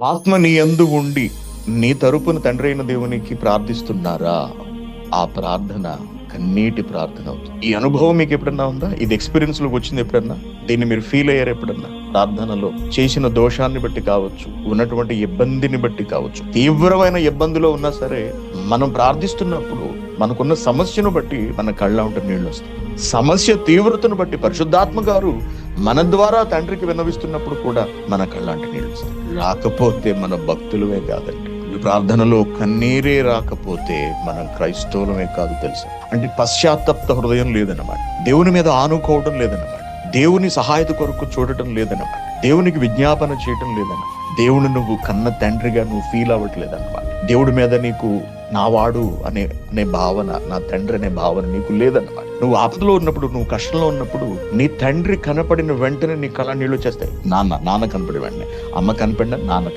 ఆత్మ నీ యందు ఉండి నీ తరపున తండ్రి అయిన దేవునికి ప్రార్థిస్తున్నారా? ఆ ప్రార్థన కన్నీటి ప్రార్థన అవుతుంది. ఈ అనుభవం మీకు ఎప్పుడన్నా ఉందా? ఇది ఎక్స్పీరియన్స్లోకి వచ్చింది ఎప్పుడన్నా? దీన్ని మీరు ఫీల్ అయ్యారు ఎప్పుడన్నా? ప్రార్థనలో చేసిన దోషాన్ని బట్టి కావచ్చు ఉన్నటువంటి ఇబ్బందిని బట్టి కావచ్చు. తీవ్రమైన ఇబ్బందిలో ఉన్నా సరే మనం ప్రార్థిస్తున్నప్పుడు మనకున్న సమస్యను బట్టి మన కళ్ళ ఉంటే నీళ్ళు వస్తాయి. సమస్య తీవ్రతను బట్టి పరిశుద్ధాత్మ గారు మన ద్వారా తండ్రికి విన్నవిస్తున్నప్పుడు కూడా మన కళ్ళంటి నీళ్ళు రాకపోతే మన భక్తులమే కాదండి. ప్రార్థనలో కన్నీరే రాకపోతే మనం క్రైస్తవులమే కాదు తెలుసా? అంటే పశ్చాత్తప్త హృదయం లేదన్నమాట. దేవుని మీద ఆనుకోవడం లేదన్నమాట. దేవుని సహాయత కొరకు చూడటం లేదన్నమాట. దేవునికి విజ్ఞాపన చేయటం లేదన్నమాట. దేవుని నువ్వు కన్న తండ్రిగా నువ్వు ఫీల్ అవ్వట్లేదన్నమాట. దేవుడి మీద నీకు నావాడు అనే అనే భావన నా తండ్రి అనే భావన నీకు లేదన్నమాట. నువ్వు ఆపదలో ఉన్నప్పుడు నువ్వు కష్టంలో ఉన్నప్పుడు నీ తండ్రి కనపడిన వెంటనే నీ కళ నీళ్ళు వచ్చేస్తాయి. నాన్న నాన్న కనపడి వెంటనే. అమ్మ కనపడిన నాన్న